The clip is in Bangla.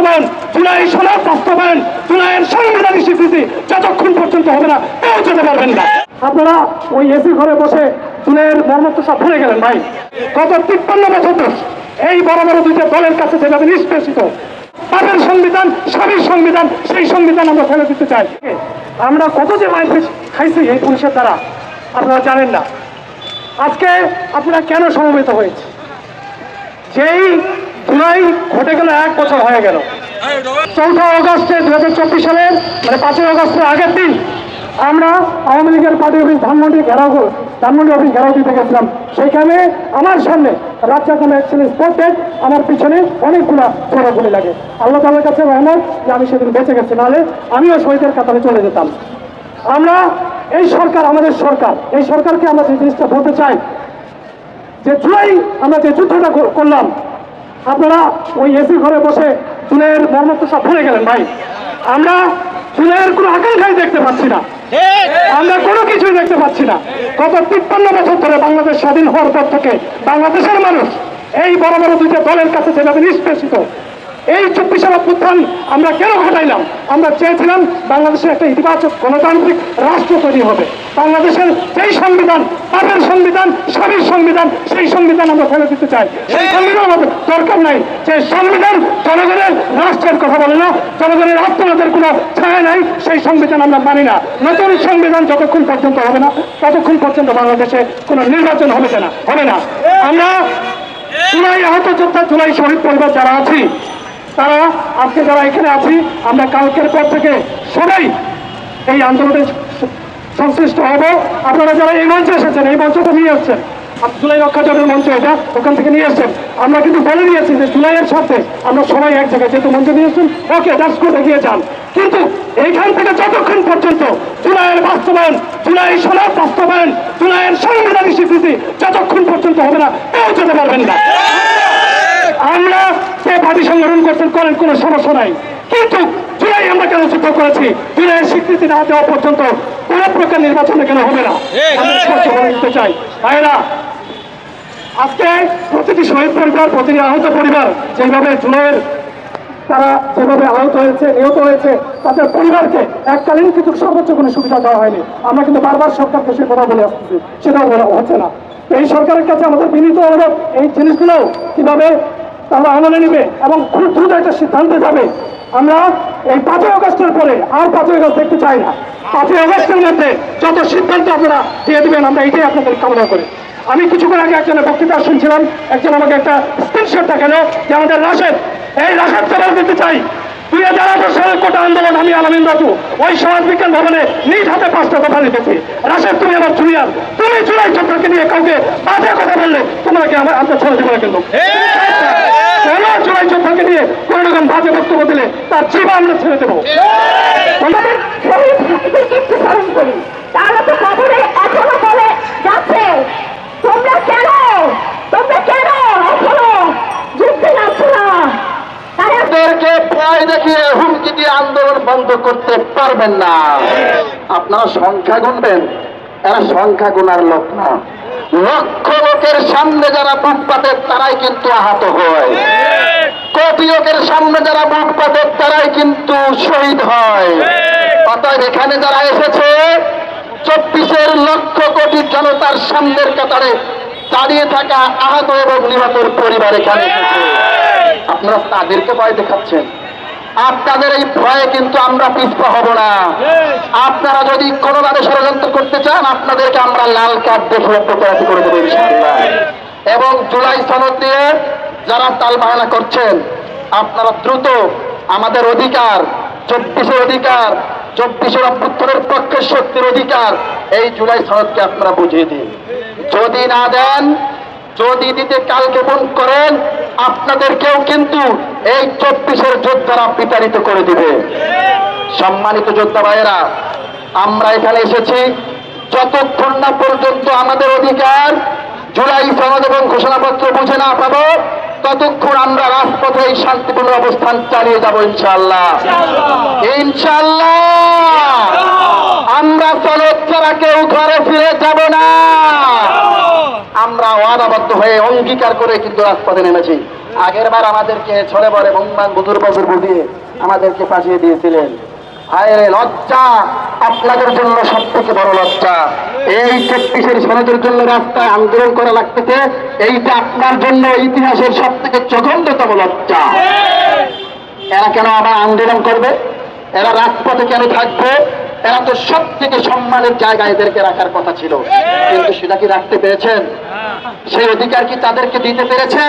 বাস্তবায়ন, জুলাই সনদ বাস্তবায়ন, জুলাইয়ের সাংবিধানিক স্বীকৃতি যতক্ষণ পর্যন্ত হবে না যেতে পারবেন না। আপনারা ওই এসি ঘরে বসে জুলাইয়ের মর্মত্ব সব ভুলে গেলেন ভাই। গত তিপ্পান্ন বছর ধরে এই বড় বড় দুইটা দলের কাছে যেভাবে নিষ্পেষিত তাদের সংবিধান, স্বামীর সংবিধান, সেই সংবিধান আমরা ফেলে দিতে চাই। আমরা কত যে মাইল খাইছি এই পুলিশের দ্বারা, আপনারা জানেন না। আজকে আপনারা কেন সমবেত হয়েছে? যেই জুলাই ঘটে গেল এক বছর হয়ে গেল। চৌঠা অগস্টে দু হাজার চব্বিশ সালের মানে পাঁচই অগস্টের আগের দিন আমরা আওয়ামী লীগের পার্টি অফিস ধানমন্ডি ঘেরাও ধানমন্ডি অফিস ঘেরাও দিতে গেছিলাম। সেইখানে আমার সামনে রাজ্জাক নামে এক ছেলে স্পটেড আমার পিছনে অনেকগুলা গুলি লাগে। আল্লাহ তাল্লার কাছে রহমত যে আমি সেদিন বেঁচে গেছি, নাহলে আমিও শহীদের কাতারে চলে যেতাম। আমরা, এই সরকার আমাদের সরকার। এই সরকারকে আমরা যে জিনিসটা বলতে চাই, যে জুলাই আমরা যে যুদ্ধটা করলাম আপনারা ওই এসি ঘরে বসে চুলের মর্মত্ব সব ভুলে গেলেন, ভাই। আমরা চুলের কোনো আকাঙ্ক্ষাই দেখতে পাচ্ছি না। আমরা কোনো কিছুই দেখতে পাচ্ছি না। গত তিপ্পান্ন বছর ধরে বাংলাদেশ স্বাধীন হওয়ার পর থেকে বাংলাদেশের মানুষ এই বড় বড় দুইটা দলের কাছে যেভাবে নিষ্পেষিত এই চব্বিশ সাল অভ্যুত্থান আমরা কেন ঘটাইলাম? আমরা চেয়েছিলাম বাংলাদেশের একটা ইতিবাচক গণতান্ত্রিক রাষ্ট্র তৈরি হবে। বাংলাদেশের যেই সংবিধান, তাদের সংবিধান, স্বামীর সংবিধান, সেই সংবিধান আমরা ফেলে দিতে চাই। সেই সংবিধান আমাদের দরকার নাই। যে সংবিধান জনগণের রাষ্ট্রের কথা বলে না, জনগণের আত্মনাদের কোনো ছায়া নাই, সেই সংবিধান আমরা মানি না। নতুন সংবিধান যতক্ষণ পর্যন্ত হবে না, ততক্ষণ পর্যন্ত বাংলাদেশে কোনো নির্বাচন হবে না হবে না। আমরা জুলাই, আহত যোদ্ধা জুলাই শহীদ পরিবার যারা আছি তারা, আজকে যারা এখানে আছি, আমরা কালকের পর থেকে সবাই এই আন্দোলনে সংশ্লিষ্ট হব। আপনারা যারা এই মঞ্চে এসেছেন, এই মঞ্চটা নিয়ে আসছেন? আপ- জুলাই রক্ষা জোটের মঞ্চ এটা, ওখান থেকে নিয়ে এসছেন আমরা কিন্তু বলে দিয়েছি যে জুলাইয়ের সাথে আমরা সবাই এক জায়গায়, যেহেতু মঞ্চে নিয়ে এসছেন, ওকে দাস করে এগিয়ে যান। কিন্তু এইখান থেকে যতক্ষণ পর্যন্ত জুলাইয়ের বাস্তবায়ন, জুলাই সনদ বাস্তবায়ন, জুলাইয়ের সাংবিধানিক স্বীকৃতি যতক্ষণ পর্যন্ত হবে না যেতে পারবেন না। যে পার্টি সংগঠন করতে করেন কোনো সমস্যা নাই। কিন্তু জুলাই আমরা কেন যুদ্ধ করেছি? জুলাইয়ের স্বীকৃতি না দেওয়া পর্যন্ত কোনো প্রকার নির্বাচনে কেন হবে না। চাই ভাইরা আজকে প্রতিটি শহীদ পরিবার প্রতিটি আহত পরিবার যেভাবে জুলাইয়ের তারা যেভাবে আহত হয়েছে নিহত হয়েছে তাদের পরিবারকে এককালীন কিন্তু সর্বোচ্চ কোনো সুবিধা দেওয়া হয়নি। আমরা কিন্তু বারবার সরকারকে সে কথা বলে আসতেছি সেটাও বলা হচ্ছে না। এই সরকারের কাছে আমাদের বিনীত অনুরোধ এই জিনিসগুলো কীভাবে তারা আমলে নিবে এবং খুব দ্রুত একটা সিদ্ধান্তে যাবে। আমরা এই পাঁচই অগস্টের পরে আর পাঁচই অগস্ট দেখতে চাই না। পাঁচই অগস্টের মধ্যে যত সিদ্ধান্ত আপনারা দিয়ে দেবেন, আমরা এটাই আপনাদের কামনা করি। আমি কিছুক্ষণ আগে একজনের বক্তৃতা শুনছিলাম, একজন আমাকে একটা স্ক্রিনশট দেখাল যে আমাদের রাশেদ, এই রাশেদ জবাব দিতে চাই। দুই হাজার আঠারো সালের কোটা আন্দোলন আমি আলামিন রাজু ওই সমাজ বিজ্ঞান ভবনে নিজ হাতে পাঁচটা দফা লিখেছি। রাশেদ তুমি আমার জুনিয়র তুমি জুলাই চক্রকে নিয়ে কাউকে বাজে কথা বললে তোমাকে আমার আমরা ছেড়ে দেবো কিন্তু। কোন জুলাই চক্রকে নিয়ে কোন রকম বাজে বক্তব্য দিলে তার জীবন আমরা ছেড়ে দেবো। তারা তো কবরে এখনও বলে যাচ্ছে তোমরা কেন তোমরা কেন এখনও যুদ্ধে যাচ্ছ না তারা তাদেরকে ভয় দিয়ে আন্দোলন বন্ধ করতে পারবেন না, আপনারা সংখ্যা গুনবেন। এরা সংখ্যা গুনার লোক না। লক্ষ লোকের সামনে যারা বুক পাতে তারাই কিন্তু আহত হয়। কোটি লোকের সামনে যারা বুক পাতে তারাই কিন্তু শহীদ হয়। অতএব এখানে যারা এসেছে, চব্বিশের লক্ষ কোটি জনতার সামনের কাতারে দাঁড়িয়ে থাকা আহত এবং নিহতের পরিবার এখানে আপনারা তাদেরকে ভয় দেখাচ্ছেন। আপনাদের এই ভয়ে কিন্তু আমরা পিছপা হব না। আপনারা যদি কোনোভাবে ষড়যন্ত্র করতে চান, আপনাদেরকে আমরা লাল কার্ড দেখে করে দেবো এবং জুলাই সনদ দিয়ে যারা তাল বাহানা করছেন, আপনারা দ্রুত আমাদের অধিকার, চব্বিশের অধিকার, চব্বিশের অভ্যুত্থানের পক্ষের শক্তির অধিকার, এই জুলাই সনদকে আপনারা বুঝিয়ে দিন। যদি না দেন, যদি দিতে কালকে ফোন করেন আপনাদেরকেও কিন্তু এই চব্বিশের যোদ্ধারা বিতাড়িত করে দিবে। সম্মানিত যোদ্ধা ভাইয়েরা আমরা এখানে এসেছি যতক্ষণ না পর্যন্ত আমাদের অধিকার জুলাই সনদ এবং ঘোষণাপত্র বুঝে না পাবো ততক্ষণ আমরা রাজপথে এই শান্তিপূর্ণ অবস্থান চালিয়ে যাব ইনশাল্লাহ ইনশাল্লাহ আমরা সনদ ওয়াদাবদ্ধ হয়ে অঙ্গীকার করে কিন্তু রাজপথে নেমেছি। আগের বার আমাদেরকে ছড়ে বলে বম্বান বুধুর বছর বুঝিয়ে আমাদেরকে পাঠিয়ে দিয়েছিলেন। হায় লজ্জা! আপনাদের জন্য সব থেকে বড় লজ্জা। এই চব্বিশের জন্য রাস্তায় আন্দোলন করা লাগতেছে এইটা আপনার জন্য ইতিহাসের সব থেকে জঘন্যতম লজ্জা এরা কেন আবার আন্দোলন করবে? এরা রাজপথে কেন থাকবে? এরা তো সব থেকে সম্মানের জায়গায় এদেরকে রাখার কথা ছিল। কিন্তু সেটা কি রাখতে পেরেছেন? সেই অধিকার কি তাদেরকে দিতে পেরেছে